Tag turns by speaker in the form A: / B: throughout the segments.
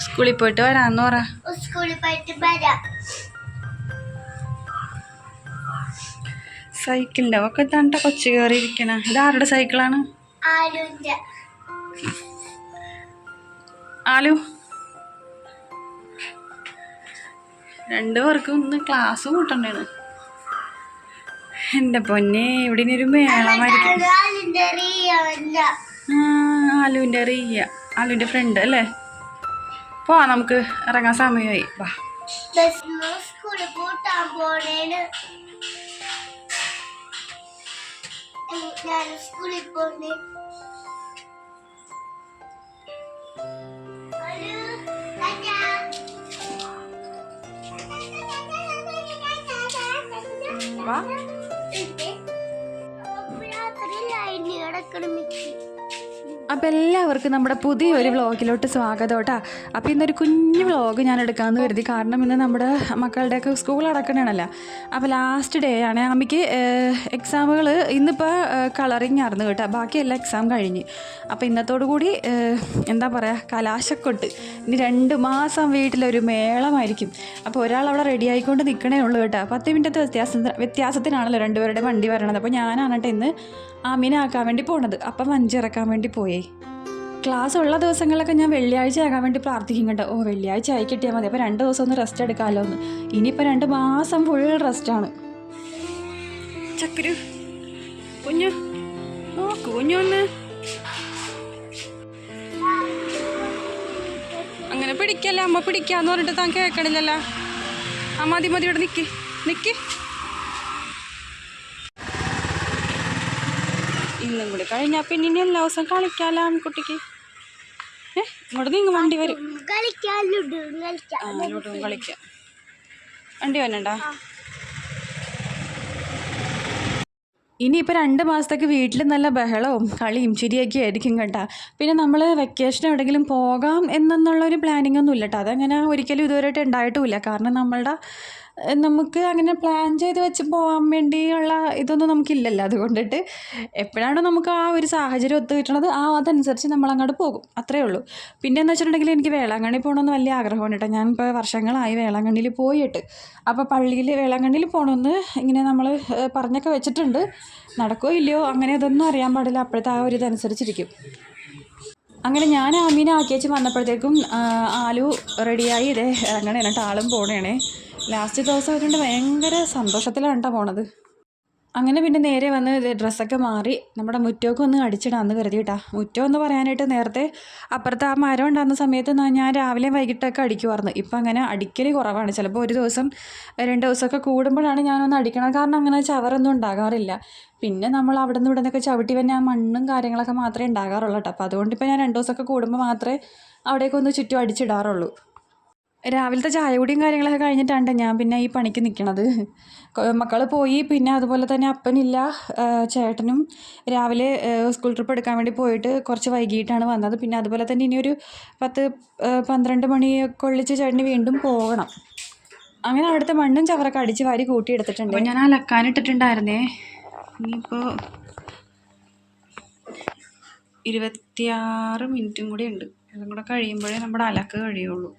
A: സ്കൂളിൽ പോയിട്ട് വരാന്ന് പറ.
B: സ്കൂളിൽ പോയിട്ട് വരാം.
A: സൈക്കിളിന്റെ ഒക്കെ തണ്ട കൊച്ചു കയറി ഇരിക്കണ ഇത് ആരുടെ സൈക്കിളാണ്? ആലു? രണ്ടുപേർക്കും ഇന്ന് ക്ലാസ് കൂട്ടണ്ടാണ് എന്റെ പൊന്നെ ഇവിടെ ഒരു മേളമായിരിക്കും. ആ, ആലുവിന്റെ റിയ ആലുവിന്റെ ഫ്രണ്ട് അല്ലേ? പോവാ നമുക്ക് ഇറങ്ങാൻ സമയമായി വാ.
B: ബസ്സിന് സ്കൂളിൽ കൂട്ടാൻ പോണേന് ഞാൻ സ്കൂളിൽ പോണേ ആലു, ടാറ്റാ.
A: വാ. അപ്പം എല്ലാവർക്കും നമ്മുടെ പുതിയൊരു വ്ളോഗിലോട്ട് സ്വാഗതം കേട്ടോ അപ്പോൾ ഇന്നൊരു കുഞ്ഞു വ്ളോഗ് ഞാൻ എടുക്കാമെന്ന് കരുതി. കാരണം ഇന്ന് നമ്മുടെ മക്കളുടെയൊക്കെ സ്കൂൾ അടക്കണേണല്ലോ. അപ്പോൾ ലാസ്റ്റ് ഡേ ആണ്. അമ്മയ്ക്ക് എക്സാമുകൾ ഇന്നിപ്പോൾ കളറിങ് ആയിരുന്നു കേട്ടോ. ബാക്കി എക്സാം കഴിഞ്ഞ്. അപ്പോൾ ഇന്നത്തോടു കൂടി എന്താ പറയുക കലാശക്കൊട്ട്. ഇനി രണ്ട് മാസം വീട്ടിലൊരു മേളമായിരിക്കും. അപ്പോൾ ഒരാൾ അവിടെ റെഡി ആയിക്കൊണ്ട് നിൽക്കണേ ഉള്ളൂ കേട്ടോ. പത്ത് മിനിറ്റത്തെ വ്യത്യാസം വ്യത്യാസത്തിനാണല്ലോ രണ്ടുപേരുടെ വണ്ടി വരണത്. അപ്പോൾ ഞാനാണ് ഇന്ന് ആമീനെ ആക്കാൻ വേണ്ടി പോണത്. അപ്പം വഞ്ചിറക്കാൻ വേണ്ടി പോയേ. ക്ലാസ് ഉള്ള ദിവസങ്ങളൊക്കെ ഞാൻ വെള്ളിയാഴ്ച ആകാൻ വേണ്ടി പ്രാർത്ഥിക്കും കേട്ടോ ഓ വെള്ളിയാഴ്ച ആയി കിട്ടിയാൽ മതി. അപ്പോൾ രണ്ട് ദിവസം ഒന്ന് റെസ്റ്റ് എടുക്കാമല്ലോ എന്ന്. ഇനിയിപ്പോൾ രണ്ട് മാസം ഫുൾ റെസ്റ്റാണ് ചക്കരു കുഞ്ഞു ഓ കുഞ്ഞു അങ്ങനെ പിടിക്കല്ലേ? അമ്മ പിടിക്കാന്ന് പറഞ്ഞിട്ട് താൻ കേൾക്കണില്ലല്ലോ ആ മതി മതി ഇവിടെ നിൽക്കി നിൽക്കി ഇന്നും കൂടി കഴിഞ്ഞാൽ പിന്നെ ഇനി എല്ലാ ദിവസവും കളിക്കാലോ ആൺകുട്ടിക്ക്? ഏ? ഇങ്ങോട്ട് നിങ്ങൾ വണ്ടി വരും.
B: കളിക്കാം
A: ആ ഇങ്ങോട്ടും കളിക്കാം. വണ്ടി വന്നണ്ടാ ഇനിയിപ്പോൾ രണ്ട് മാസത്തേക്ക് വീട്ടിൽ നല്ല ബഹളവും കളിയും ചിരിയൊക്കെ ആയിരിക്കും കേട്ടോ. പിന്നെ നമ്മൾ വെക്കേഷൻ എവിടെയെങ്കിലും പോകാം എന്നുള്ളൊരു പ്ലാനിങ് ഒന്നും ഇല്ല കേട്ടോ. അതങ്ങനെ ഒരിക്കലും ഇതുവരെയായിട്ട് ഉണ്ടായിട്ടുമില്ല കാരണം നമ്മളുടെ നമുക്ക് അങ്ങനെ പ്ലാൻ ചെയ്ത് വെച്ച് പോകാൻ വേണ്ടിയുള്ള ഇതൊന്നും നമുക്കില്ലല്ലോ. അതുകൊണ്ടിട്ട് എപ്പോഴാണോ നമുക്ക് ആ ഒരു സാഹചര്യം ഒത്തു കിട്ടണത് ആ അതനുസരിച്ച് നമ്മൾ അങ്ങോട്ട് പോകും. അത്രയേ ഉള്ളൂ. പിന്നെ എന്ന് വെച്ചിട്ടുണ്ടെങ്കിൽ എനിക്ക് വേളാങ്കണ്ണി പോകണമെന്ന് വലിയ ആഗ്രഹമാണ് കേട്ടോ. ഞാനിപ്പോൾ വർഷങ്ങളായി വേളാങ്കണ്ണിയിൽ പോയിട്ട്. അപ്പോൾ പള്ളിയിൽ വേളാങ്കണ്ണിയിൽ പോകണമെന്ന് ഇങ്ങനെ നമ്മൾ പറഞ്ഞൊക്കെ വെച്ചിട്ടുണ്ട്. നടക്കോ ഇല്ലയോ അങ്ങനെ അതൊന്നും അറിയാൻ പാടില്ല. അപ്പോഴത്തെ ആ ഒരു ഇതനുസരിച്ചിരിക്കും. അങ്ങനെ ഞാൻ ആമീനെ ആക്കിയേച്ച് വന്നപ്പോഴത്തേക്കും ആലു റെഡിയായി ഇതേ ഇറങ്ങണേ എന്നിട്ട് ആളും പോണേണേ. ലാസ്റ്റ് ദിവസം ആയതുകൊണ്ട് ഭയങ്കര സന്തോഷത്തിലാണ് കേട്ടോ പോണത്. അങ്ങനെ പിന്നെ നേരെ വന്ന് ഡ്രസ്സൊക്കെ മാറി നമ്മുടെ മുറ്റമൊക്കെ ഒന്ന് അടിച്ചിടാന്ന് കരുതി കേട്ടാ മുറ്റം എന്ന് പറയാനായിട്ട് നേരത്തെ അപ്പുറത്ത് ആ മരം ഉണ്ടാകുന്ന സമയത്ത് ഞാൻ രാവിലെ വൈകിട്ടൊക്കെ അടിക്കുമായിരുന്നു ഇപ്പം അങ്ങനെ അടിക്കൽ കുറവാണ്. ചിലപ്പോൾ ഒരു ദിവസം രണ്ട് ദിവസമൊക്കെ കൂടുമ്പോഴാണ് ഞാനൊന്ന് അടിക്കണം കാരണം അങ്ങനെ ചവറൊന്നും ഉണ്ടാകാറില്ല. പിന്നെ നമ്മൾ അവിടെ നിന്ന് ഇവിടെ നിന്നൊക്കെ ചവിട്ടി വന്നാൽ ആ മണ്ണും കാര്യങ്ങളൊക്കെ മാത്രമേ ഉണ്ടാകാറുള്ളൂ കേട്ടോ അപ്പോൾ അതുകൊണ്ട് ഇപ്പോൾ ഞാൻ രണ്ട് ദിവസമൊക്കെ കൂടുമ്പോൾ മാത്രമേ അവിടേക്കൊന്ന് ചുറ്റും അടിച്ചിടാറുള്ളൂ. രാവിലത്തെ ചായ കുടിയും കാര്യങ്ങളൊക്കെ കഴിഞ്ഞിട്ടാണ് ഞാൻ പിന്നെ ഈ പണിക്ക് നിൽക്കണത് മക്കൾ പോയി പിന്നെ അതുപോലെ തന്നെ അപ്പനില്ല ചേട്ടനും രാവിലെ സ്കൂൾ ട്രിപ്പ് എടുക്കാൻ വേണ്ടി പോയിട്ട് കുറച്ച് വൈകിട്ടാണ് വന്നത്. പിന്നെ അതുപോലെ തന്നെ ഇനി ഒരു പത്ത് പന്ത്രണ്ട് മണിയൊക്കെ ഒളിച്ച് ചേട്ടന് വീണ്ടും പോകണം. അങ്ങനെ അവിടുത്തെ മണ്ണും ചവറൊക്കെ അടിച്ച് വാരി കൂട്ടിയെടുത്തിട്ടുണ്ട് ഞാൻ അലക്കാനിട്ടിട്ടുണ്ടായിരുന്നേ ഇനിയിപ്പോൾ ഇരുപത്തിയാറ് മിനിറ്റും കൂടി ഉണ്ട്. അതും കൂടെ കഴിയുമ്പോഴേ നമ്മുടെ അലക്ക് കഴിയുള്ളൂ.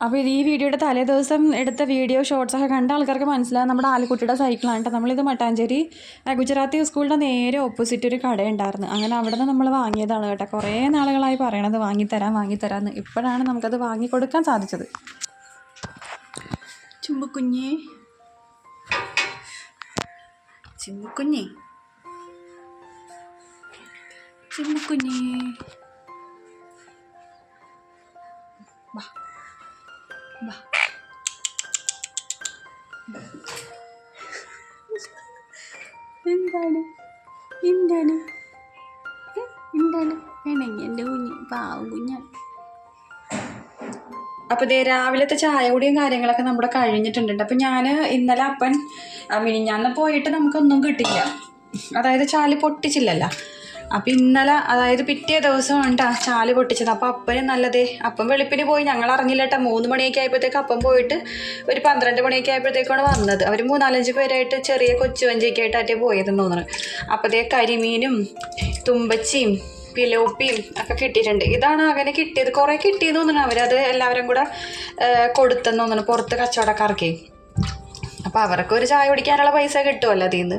A: അപ്പോൾ ഇത് ഈ വീഡിയോയുടെ തലേ ദിവസം എടുത്ത വീഡിയോ ഷോർട്സ് ഒക്കെ കണ്ട ആൾക്കാർക്ക് മനസ്സിലാകും നമ്മുടെ ആലിക്കുട്ടിയുടെ സൈക്കിളാണ് കേട്ടോ. നമ്മളിത് മട്ടാഞ്ചേരി ഗുജറാത്തി സ്കൂളിന്റെ നേരെ ഓപ്പോസിറ്റ് ഒരു കടയുണ്ടായിരുന്നു അങ്ങനെ അവിടെ നിന്ന് നമ്മൾ വാങ്ങിയതാണ് കേട്ടോ. കുറേ നാളുകളായി പറയണത് വാങ്ങിത്തരാം വാങ്ങിത്തരാമെന്ന് ഇപ്പോഴാണ് നമുക്കത് വാങ്ങിക്കൊടുക്കാൻ സാധിച്ചത്. ചുമ്പുക്കുഞ്ഞേ ചിമ്മുക്കുഞ്ഞേ ചിമ്മുക്കുഞ്ഞേ എന്താണ്? എന്താണ്? എന്താണ്? വേണമെങ്കിൽ എന്റെ കുഞ്ഞ് പാവം കുഞ്ഞാണ് അപ്പോൾ ഇതേ രാവിലത്തെ ചായ കുടിയും കാര്യങ്ങളൊക്കെ നമ്മുടെ കഴിഞ്ഞിട്ടുണ്ട് അപ്പോൾ ഞാൻ ഇന്നലെ അപ്പൻ മിനിഞ്ഞാന്ന് പോയിട്ട് നമുക്കൊന്നും കിട്ടില്ല. അതായത് ചാൽ പൊട്ടിച്ചില്ലല്ലോ. അപ്പം ഇന്നലെ അതായത് പിറ്റേ ദിവസം ഉണ്ടാ ചാൽ പൊട്ടിച്ചത്. അപ്പം അപ്പന് നല്ലതേ. അപ്പം വെളുപ്പിന് പോയി. ഞങ്ങൾ അറിഞ്ഞില്ല കേട്ടോ മൂന്ന് മണിയൊക്കെ ആയപ്പോഴത്തേക്ക് അപ്പം പോയിട്ട് ഒരു പന്ത്രണ്ട് മണിയൊക്കെ ആയപ്പോഴത്തേക്കാണ് വന്നത്. അവർ മൂന്നാലഞ്ച് പേരായിട്ട് ചെറിയ കൊച്ചു വഞ്ചിയൊക്കെ ആയിട്ടാറ്റേ പോയതെന്ന് തോന്നുന്നു. അപ്പോഴത്തേ കരിമീനും തുമ്പച്ചിയും പിലോപ്പിയും ഒക്കെ കിട്ടിയിട്ടുണ്ട്. ഇതാണ് അങ്ങനെ കിട്ടിയത്. കുറേ കിട്ടിയെന്ന് തോന്നുന്നു. അവരത് എല്ലാവരും കൂടെ കൊടുത്തെന്ന് തോന്നുന്നു. പുറത്ത് കച്ചവടക്കാർക്കേ. അപ്പോൾ അവർക്ക് ഒരു ചായ കുടിക്കാനുള്ള പൈസ കിട്ടുമല്ലോ അതിൽ നിന്ന്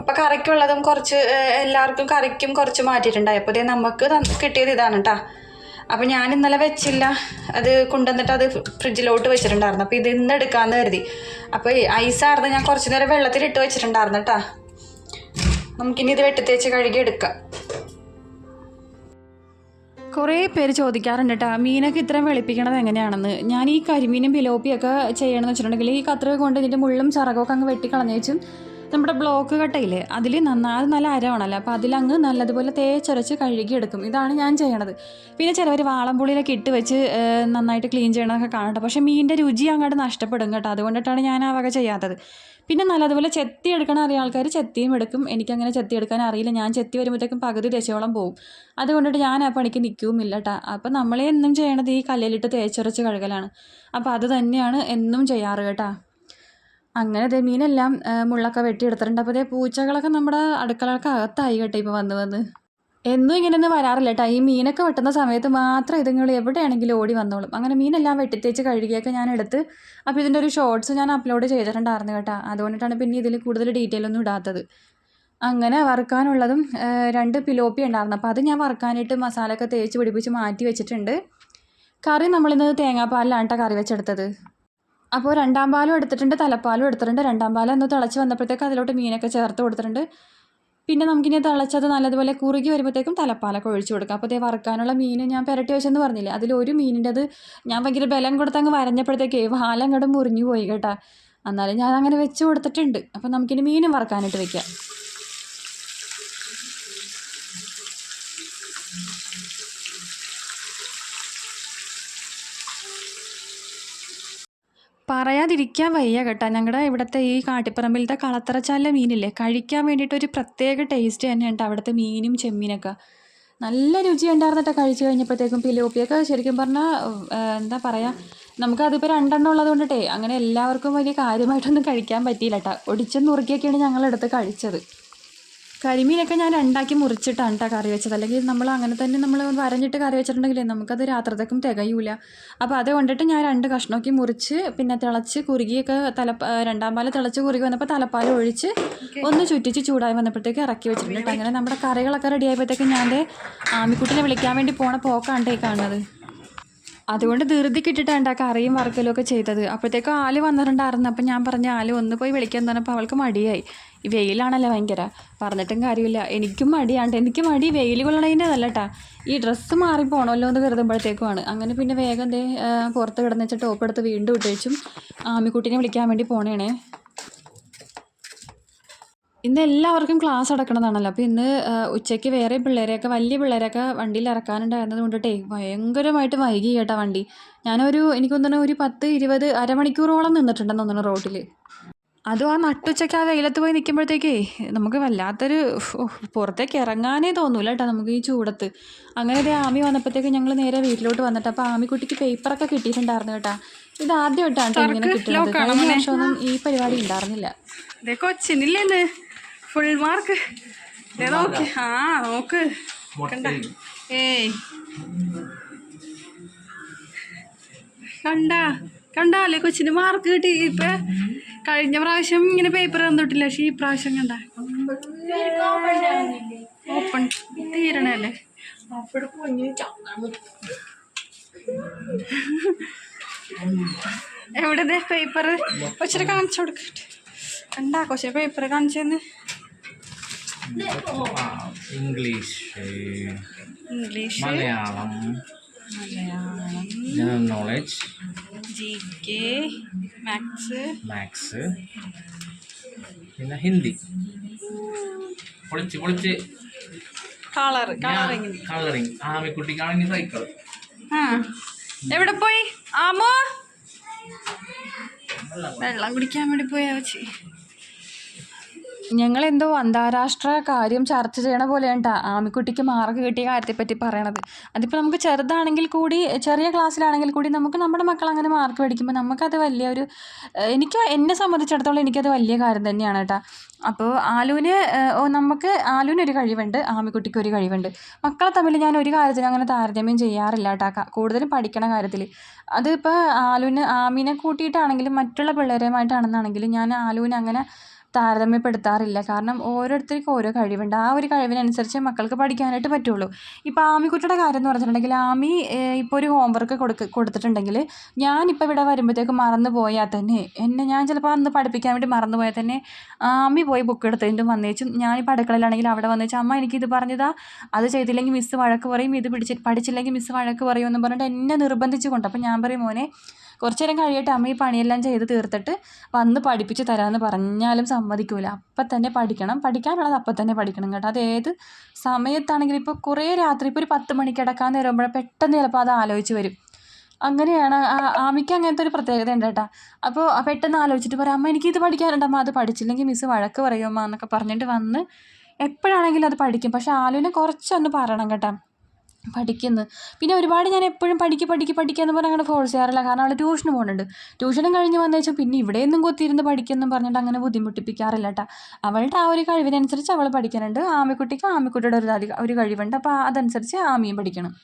A: അപ്പോൾ കറിക്കുള്ളതും കുറച്ച് എല്ലാവർക്കും കറിക്കും കുറച്ച് മാറ്റിയിട്ടുണ്ടായി അപ്പോൾ നമുക്ക് തന്ന് കിട്ടിയത് ഇതാണ് കേട്ടോ അപ്പോൾ ഞാൻ ഇന്നലെ വെച്ചില്ല. അത് കൊണ്ടുവന്നിട്ട് അത് ഫ്രിഡ്ജിലോട്ട് വെച്ചിട്ടുണ്ടായിരുന്നു. അപ്പോൾ ഇത് ഇന്ന് എടുക്കാമെന്ന് കരുതി. അപ്പോൾ ഐസായിരുന്നു ഞാൻ കുറച്ച് നേരം വെള്ളത്തിലിട്ട് വെച്ചിട്ടുണ്ടായിരുന്നു കേട്ടോ നമുക്കിനി ഇത് വെട്ടിത്തേച്ച് കഴുകി എടുക്കാം. കുറേ പേര് ചോദിക്കാറുണ്ട് കേട്ടോ മീനൊക്കെ ഇത്രയും വെളുപ്പിക്കണത് എങ്ങനെയാണെന്ന്. ഞാൻ ഈ കരിമീനും പിലോപ്പിയൊക്കെ ചെയ്യണമെന്ന് വെച്ചിട്ടുണ്ടെങ്കിൽ ഈ കത്രിക കൊണ്ട് ഇതിന്റെ മുള്ളും ചിറകൊക്കെ അങ്ങ് വെട്ടിക്കളഞ്ഞേച്ചും നമ്മുടെ ബ്ലോക്ക് കട്ടയില്ലേ? അതിൽ നന്നാ അത് നല്ല അരവാണല്ലോ? അപ്പോൾ അതിലങ്ങ് നല്ലതുപോലെ തേച്ചൊരച്ച് കഴുകിയെടുക്കും. ഇതാണ് ഞാൻ ചെയ്യണത്. പിന്നെ ചിലവർ വാളംപുളിയിലൊക്കെ ഇട്ട് വെച്ച് നന്നായിട്ട് ക്ലീൻ ചെയ്യണമൊക്കെ കാണട്ടെ. പക്ഷേ മീനിന്റെ രുചി അങ്ങോട്ട് നഷ്ടപ്പെടും കേട്ടോ. അതുകൊണ്ടിട്ടാണ് ഞാൻ ആ വക ചെയ്യാത്തത്. പിന്നെ നല്ലതുപോലെ ചെത്തി എടുക്കണ അറിയ ആൾക്കാർ ചെത്തിയും എടുക്കും. എനിക്കങ്ങനെ ചെത്തി എടുക്കാൻ അറിയില്ല. ഞാൻ ചെത്തി വരുമ്പോഴത്തേക്കും പകുതി ദശയോളം പോകും അതുകൊണ്ടിട്ട് ഞാൻ ആ പണിക്ക് നിൽക്കുമില്ല കേട്ടോ അപ്പോൾ നമ്മളെ എന്നും ചെയ്യണത് ഈ കല്ലിലിട്ട് തേച്ചൊരച്ച് കഴുകലാണ്. അപ്പോൾ അത് തന്നെയാണ് എന്നും ചെയ്യാറ് കേട്ടോ. അങ്ങനെ ദേ മീനെല്ലാം മുള്ളൊക്കെ വെട്ടിയെടുത്തിട്ടുണ്ട്. അപ്പോൾ ഇതേ പൂച്ചകളൊക്കെ നമ്മുടെ അടുക്കളകൾക്ക് അകത്തായി കേട്ടോ ഇപ്പോൾ വന്ന് വന്ന്. എന്നും ഇങ്ങനെയൊന്നും വരാറില്ല കേട്ടോ. ഈ മീനൊക്കെ വെട്ടുന്ന സമയത്ത് മാത്രം ഇതുങ്ങൾ എവിടെയാണെങ്കിലും ഓടി വന്നോളും. അങ്ങനെ മീനെല്ലാം വെട്ടിത്തേച്ച് കഴുകിയൊക്കെ ഞാൻ എടുത്ത് അപ്പോൾ ഇതിന്റെ ഒരു ഷോർട്സ് ഞാൻ അപ്ലോഡ് ചെയ്തിട്ടുണ്ടായിരുന്നു കേട്ടോ. അതുകൊണ്ടിട്ടാണ് പിന്നെ ഇതിൽ കൂടുതൽ ഡീറ്റെയിൽ ഒന്നും ഇടാത്തത്. അങ്ങനെ വറുക്കാനുള്ളതും രണ്ട് പിലോപ്പി ഉണ്ടായിരുന്നു. അപ്പോൾ അത് ഞാൻ വറുക്കാനായിട്ട് മസാലയൊക്കെ തേച്ച് പിടിപ്പിച്ച് മാറ്റി വെച്ചിട്ടുണ്ട്. കറി നമ്മളിന്ന് തേങ്ങാപ്പാലിലാണ് കേട്ടോ കറി വെച്ചെടുത്തത്. അപ്പോൾ രണ്ടാം പാലും എടുത്തിട്ടുണ്ട് തലപ്പാലും എടുത്തിട്ടുണ്ട്. രണ്ടാം പാലം ഒന്ന് തിളച്ച് വന്നപ്പോഴത്തേക്ക് അതിലോട്ട് മീനൊക്കെ ചേർത്ത് കൊടുത്തിട്ടുണ്ട്. പിന്നെ നമുക്കിനി തിളച്ചത് നല്ലതുപോലെ കുറുകി വരുമ്പോഴത്തേക്കും തലപ്പാലൊക്കെ ഒഴിച്ചു കൊടുക്കുക അപ്പോൾ അതേ വറുക്കാനുള്ള മീൻ ഞാൻ പുരട്ടി വെച്ചെന്ന് പറഞ്ഞില്ലേ അതിലൊരു മീനിന്റെത് ഞാൻ ഭയങ്കര ബലം കൊടുത്തങ്ങ് വരഞ്ഞപ്പോഴത്തേക്കേ വാലം അങ്ങോട്ട് മുറിഞ്ഞു പോയി കേട്ടോ. എന്നാലും ഞാൻ അങ്ങനെ വെച്ച് കൊടുത്തിട്ടുണ്ട്. അപ്പോൾ നമുക്കിനി മീനും വറുക്കാനായിട്ട് വെക്കാം. പറയാതിരിക്കാൻ വയ്യ കേട്ടോ. ഞങ്ങളുടെ ഇവിടുത്തെ ഈ കാട്ടിപ്പറമ്പിലത്തെ കളത്തറച്ചാലിലെ മീനില്ലേ? കഴിക്കാൻ വേണ്ടിയിട്ട് ഒരു പ്രത്യേക ടേസ്റ്റ് തന്നെയുണ്ട് അവിടുത്തെ മീനും ചെമ്മീനൊക്കെ. നല്ല രുചി ഉണ്ടായിരുന്നിട്ടാണ് കഴിച്ച് കഴിഞ്ഞപ്പോഴത്തേക്കും പിലോപ്പിയൊക്കെ ശരിക്കും പറഞ്ഞാൽ എന്താ പറയുക നമുക്കതിപ്പോൾ രണ്ടെണ്ണം ഉള്ളത് കൊണ്ടിട്ടേ അങ്ങനെ എല്ലാവർക്കും വലിയ കാര്യമായിട്ടൊന്നും കഴിക്കാൻ പറ്റിയില്ല കേട്ടോ ഒടിച്ചും നുറുക്കിയൊക്കെയാണ് ഞങ്ങളെടുത്ത് കഴിച്ചത്. കരിമീനൊക്കെ ഞാൻ രണ്ടാക്കി മുറിച്ചിട്ടാണ് കേട്ടോ കറി വെച്ചത്. അല്ലെങ്കിൽ നമ്മൾ അങ്ങനെ തന്നെ നമ്മൾ വരഞ്ഞിട്ട് കറി വെച്ചിട്ടുണ്ടെങ്കിലേ നമുക്കത് രാത്രത്തേക്കും തികയൂല. അപ്പോൾ അത് കൊണ്ടിട്ട് ഞാൻ രണ്ട് കഷ്ണമൊക്കെ മുറിച്ച് പിന്നെ തിളച്ച് കുറുകിയൊക്കെ തല രണ്ടാം പാൽ തിളച്ച് കുറുകി വന്നപ്പോൾ തലപ്പാൽ ഒഴിച്ച് ഒന്ന് ചുറ്റിച്ച് ചൂടായി വന്നപ്പോഴത്തേക്ക് ഇറക്കി വെച്ചിട്ടുണ്ട് അങ്ങനെ നമ്മുടെ കറികളൊക്കെ റെഡി ആയപ്പോഴത്തേക്ക് ഞാൻ ആമിക്കുട്ടിനെ വിളിക്കാൻ വേണ്ടി പോണ പോക്കാണ്ടേ കാണുന്നത്. അതുകൊണ്ട് ധൃതിക്ക് ഇട്ടിട്ടാണ് ആ കറിയും വറുക്കലും ഒക്കെ ചെയ്തത്. അപ്പോഴത്തേക്കും ആൽ വന്നിട്ടുണ്ടായിരുന്നു. അപ്പം ഞാൻ പറഞ്ഞ ആൽ ഒന്ന് പോയി വിളിക്കാൻ. പറഞ്ഞപ്പോൾ അവൾക്ക് മടിയായി. വെയിലാണല്ലോ ഭയങ്കര. പറഞ്ഞിട്ടും കാര്യമില്ല. എനിക്കും മടിയാണ്ട് എനിക്ക് മടി വെയിൽ കൊള്ളണതിന്റെതല്ല കേട്ടാ ഈ ഡ്രസ്സ് മാറി പോകണമല്ലോ എന്ന് കരുതുമ്പോഴത്തേക്കുമാണ് അങ്ങനെ പിന്നെ വേഗം ദേ പുറത്ത് കിടന്ന് ടോപ്പ് എടുത്ത് വീണ്ടും ഇട്ടേച്ചും. ആമിക്കുട്ടീനെ വിളിക്കാൻ വേണ്ടി പോണേണേ. ഇന്ന് എല്ലാവർക്കും ക്ലാസ് അടക്കണതാണല്ലോ. അപ്പോൾ ഇന്ന് ഉച്ചയ്ക്ക് വേറെ പിള്ളേരെയൊക്കെ വലിയ പിള്ളേരെയൊക്കെ വണ്ടിയിൽ ഇറക്കാനുണ്ടായിരുന്നത് കൊണ്ടിട്ടേ ഭയങ്കരമായിട്ട് വൈകി കേട്ടാ വണ്ടി. ഞാനൊരു എനിക്കൊന്നും തോന്നുന്നു ഒരു പത്ത് ഇരുപത് അരമണിക്കൂറോളം നിന്നിട്ടുണ്ടെന്ന് തോന്നുന്നു റോഡിൽ അതും ആ നട്ടുച്ചയ്ക്ക് ആ വെയിലത്ത് പോയി നിൽക്കുമ്പോഴത്തേക്കേ നമുക്ക് വല്ലാത്തൊരു പുറത്തേക്ക് ഇറങ്ങാനേ തോന്നൂല കേട്ടോ നമുക്ക് ഈ ചൂടത്ത്. അങ്ങനെ ദേ ആമി വന്നപ്പോഴത്തേക്ക് ഞങ്ങൾ നേരെ വീട്ടിലോട്ട് വന്നിട്ട് അപ്പോൾ ആമിക്കുട്ടിക്ക് പേപ്പറൊക്കെ കിട്ടിയിട്ടുണ്ടായിരുന്നു കേട്ടാ. ഇത് ആദ്യമായിട്ടാണ് കേട്ടോ ഇങ്ങനെ കിട്ടുന്നത്. കഴിഞ്ഞ വർഷമൊന്നും ഈ പരിപാടി ഉണ്ടായിരുന്നില്ല.
C: ദേ കൊച്ചിനില്ലേന്ന് ഫുൾ മാർക്ക് നോക്ക് ആ നോക്ക് കണ്ട ഏയ് കണ്ട കണ്ടാലേ കൊച്ചിന് മാർക്ക് കിട്ടി. ഇപ്പൊ കഴിഞ്ഞ പ്രാവശ്യം ഇങ്ങനെ പേപ്പർ തന്നിട്ടില്ല. പക്ഷെ ഈ പ്രാവശ്യം കണ്ട. ഓപ്പൺ തീരണല്ലേ? എവിടെ പേപ്പർ കൊച്ചിനെ കാണിച്ചു കൊടുക്കട്ടെ കണ്ടാ കൊച്ചിനെ paper കാണിച്ചെന്ന്.
D: English
C: English
D: Malayalam
C: Malayalam
D: general knowledge
C: G K maths
D: maths പിന്നെ ഹിന്ദി. പൊളിച്ച് പൊളിച്ച്.
C: Colour colouring.
D: കളറിങ്. ആമിക്കുട്ടിക്കാണെങ്കിൽ സൈക്കിൾ
C: എവിടെ പോയി? ആമോ? വെള്ളം കുടിക്കാൻ വേണ്ടി പോയാ വെച്ച്
A: ഞങ്ങളെന്തോ അന്താരാഷ്ട്ര കാര്യം ചർച്ച ചെയ്യണ പോലെയാണ് ട്ടാ ആമിക്കുട്ടിക്ക് മാർക്ക് കിട്ടിയ കാര്യത്തെപ്പറ്റി പറയണത്. അതിപ്പോൾ നമുക്ക് ചെറുതാണെങ്കിൽ കൂടി ചെറിയ ക്ലാസ്സിലാണെങ്കിൽ കൂടി നമുക്ക് നമ്മുടെ മക്കൾ അങ്ങനെ മാർക്ക് മേടിക്കുമ്പോൾ നമുക്കത് വലിയൊരു എനിക്ക് എന്നെ സംബന്ധിച്ചിടത്തോളം എനിക്കത് വലിയ കാര്യം തന്നെയാണ് കേട്ടോ അപ്പോൾ ആലുവിന് നമുക്ക് ആലുവിന് ഒരു കഴിവുണ്ട് ആമിക്കുട്ടിക്ക് ഒരു കഴിവുണ്ട്. മക്കളെ തമ്മിൽ ഞാൻ ഒരു കാര്യത്തിലും അങ്ങനെ താരതമ്യം ചെയ്യാറില്ല കേട്ടോ കൂടുതലും പഠിക്കണ കാര്യത്തിൽ അതിപ്പോൾ ആലുവിന് ആമിനെ കൂട്ടിയിട്ടാണെങ്കിലും മറ്റുള്ള പിള്ളേരുമായിട്ടാണെന്നാണെങ്കിലും ഞാൻ ആലുവിനെ അങ്ങനെ താരതമ്യപ്പെടുത്താറില്ല. കാരണം ഓരോരുത്തർക്കും ഓരോ കഴിവുണ്ട്. ആ ഒരു കഴിവിനനുസരിച്ച് മക്കൾക്ക് പഠിക്കാനായിട്ട് പറ്റുള്ളൂ. ഇപ്പോൾ ആമിക്കുട്ടിയുടെ കാര്യം എന്ന് പറഞ്ഞിട്ടുണ്ടെങ്കിൽ ആമി ഇപ്പോൾ ഒരു ഹോംവർക്ക് കൊടുക്ക കൊടുത്തിട്ടുണ്ടെങ്കിൽ ഞാനിപ്പോൾ ഇവിടെ വരുമ്പോഴത്തേക്ക് മറന്നു പോയാൽ തന്നെ എന്നെ ഞാൻ ചിലപ്പോൾ അന്ന് പഠിപ്പിക്കാൻ വേണ്ടി മറന്നു പോയാൽ തന്നെ ആമി പോയി ബുക്ക് എടുത്തതിന്റെ വന്നേച്ചും ഞാനിപ്പോൾ അടുക്കളയിലാണെങ്കിൽ അവിടെ വന്നേച്ചു അമ്മ എനിക്കിത് പറഞ്ഞതാ. അത് ചെയ്തില്ലെങ്കിൽ മിസ്സ് വഴക്ക് പറയും. ഇത് പിടിച്ച് പഠിച്ചില്ലെങ്കിൽ മിസ്സ് വഴക്ക് പറയും എന്ന് പറഞ്ഞിട്ട് എന്നെ നിർബന്ധിച്ചുകൊണ്ട് അപ്പോൾ ഞാൻ പറയും മോനെ കുറച്ച് നേരം കഴിയട്ടെ അമ്മ ഈ പണിയെല്ലാം ചെയ്ത് തീർത്തിട്ട് വന്ന് പഠിപ്പിച്ച് തരാമെന്ന് പറഞ്ഞാലും സമ്മതിക്കൂല. അപ്പം തന്നെ പഠിക്കണം. പഠിക്കാനുള്ളത് അപ്പം തന്നെ പഠിക്കണം കേട്ടോ. അത് ഏത് സമയത്താണെങ്കിലും ഇപ്പോൾ കുറേ രാത്രി ഇപ്പോൾ ഒരു പത്ത് മണിക്ക് കിടക്കാൻ നേരമ്പോൾ പെട്ടെന്ന് ചിലപ്പോൾ അത് ആലോചിച്ച് വരും. അങ്ങനെയാണ്. ആമിക്ക് അങ്ങനത്തെ ഒരു പ്രത്യേകത ഉണ്ട് കേട്ടോ. അപ്പോൾ പെട്ടെന്ന് ആലോചിച്ചിട്ട് പറയാം അമ്മ എനിക്കിത് പഠിക്കാനുണ്ട്. അമ്മ അത് പഠിച്ചില്ലെങ്കിൽ മിസ് വഴക്ക് പറയും അമ്മ എന്നൊക്കെ പറഞ്ഞിട്ട് വന്ന് എപ്പോഴാണെങ്കിലും അത് പഠിക്കും. പക്ഷേ ആലുവിനെ കുറച്ചൊന്ന് പറയണം കേട്ടോ. പഠിക്കുന്നു. പിന്നെ ഒരുപാട് ഞാൻ എപ്പോഴും പഠിക്ക് പഠിക്ക് പഠിക്കാന്ന് പറഞ്ഞ് അങ്ങനെ ഫോഴ്സ് ചെയ്യാറില്ല. കാരണം അവൾ ട്യൂഷന് പോകുന്നുണ്ട് ട്യൂഷനും കഴിഞ്ഞ് വന്നു വെച്ചാൽ പിന്നെ ഇവിടെയൊന്നും കുത്തിയിരുന്ന് പഠിക്കുന്നു പറഞ്ഞിട്ട് അങ്ങനെ ബുദ്ധിമുട്ടിപ്പിക്കാറില്ല കേട്ടോ അവളുടെ ആ ഒരു കഴിവിനനുസരിച്ച് അവൾ പഠിക്കുന്നുണ്ട്. ആമിക്കുട്ടിക്ക് ആമിക്കുട്ടിയുടെ ഒരു ഒരു കഴിവുണ്ട്. അപ്പോൾ അതനുസരിച്ച് ആമിയും പഠിക്കണം.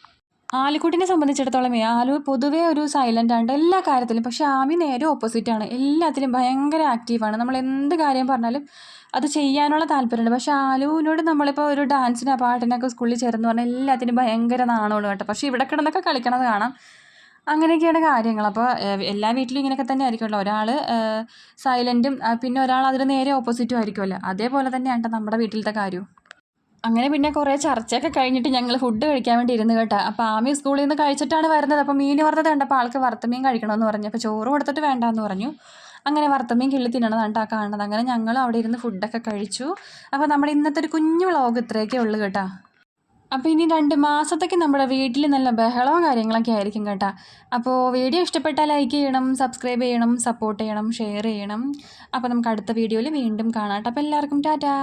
A: ആലിക്കുട്ടിനെ സംബന്ധിച്ചിടത്തോളം ആലു പൊതുവേ ഒരു സൈലന്റ് ആണ് എല്ലാ കാര്യത്തിലും. പക്ഷേ ആമി നേരെ ഓപ്പോസിറ്റ് ആണ്. എല്ലാത്തിലും ഭയങ്കര ആക്റ്റീവാണ് നമ്മൾ എന്ത് കാര്യം പറഞ്ഞാലും അത് ചെയ്യാനുള്ള താല്പര്യമുണ്ട്. പക്ഷേ ആലുവിനോട് നമ്മളിപ്പോൾ ഒരു ഡാൻസിനോ പാട്ടിനൊക്കെ സ്കൂളിൽ ചേർന്ന് പറഞ്ഞാൽ എല്ലാത്തിനും ഭയങ്കര നാണമാണ് കേട്ടോ. പക്ഷേ ഇവിടെ കിടന്നൊക്കെ കളിക്കണത് കാണാം. അങ്ങനെയൊക്കെയാണ് കാര്യങ്ങൾ. അപ്പോൾ എല്ലാ വീട്ടിലും ഇങ്ങനെയൊക്കെ തന്നെ ആയിരിക്കുമല്ലോ. ഒരാൾ സൈലന്റും പിന്നെ ഒരാൾ അതിന് നേരെ ഓപ്പോസിറ്റും ആയിരിക്കുമല്ലോ. അതേപോലെ തന്നെയാണ് നമ്മുടെ വീട്ടിലത്തെ കാര്യവും. അങ്ങനെ പിന്നെ കുറേ ചർച്ചയൊക്കെ കഴിഞ്ഞിട്ട് ഞങ്ങൾ ഫുഡ് കഴിക്കാൻ വേണ്ടി ഇരുന്ന് കേട്ടോ. അപ്പോൾ ആമി സ്കൂളിൽ നിന്ന് കഴിച്ചിട്ടാണ് വരുന്നത്. അപ്പോൾ മീൻ വറുത്തത് കണ്ടപ്പോൾ ആൾക്ക് വറുത്തമീൻ കഴിക്കണമെന്ന് പറഞ്ഞു. അപ്പോൾ ചോറ് കൊടുത്തിട്ട് വേണ്ടാന്ന് പറഞ്ഞു. അങ്ങനെ വറുത്തമീൻ കിള്ളി തിന്നണതാണ് ആ കാണുന്നത്. അങ്ങനെ ഞങ്ങൾ അവിടെ ഇരുന്ന് ഫുഡൊക്കെ കഴിച്ചു. അപ്പോൾ നമ്മുടെ ഇന്നത്തെ ഒരു കുഞ്ഞു വ്ളോഗ് ഇത്രയൊക്കെ ഉള്ളു കേട്ടോ. അപ്പോൾ ഇനി രണ്ട് മാസത്തേക്ക് നമ്മുടെ വീട്ടിൽ നല്ല ബഹളവും കാര്യങ്ങളൊക്കെ ആയിരിക്കും കേട്ടോ. അപ്പോൾ വീഡിയോ ഇഷ്ടപ്പെട്ടാൽ ലൈക്ക് ചെയ്യണം സബ്സ്ക്രൈബ് ചെയ്യണം സപ്പോർട്ട് ചെയ്യണം ഷെയർ ചെയ്യണം. അപ്പോൾ നമുക്ക് അടുത്ത വീഡിയോയിൽ വീണ്ടും കാണാം കേട്ടോ. അപ്പോൾ എല്ലാവർക്കും ടാറ്റാ.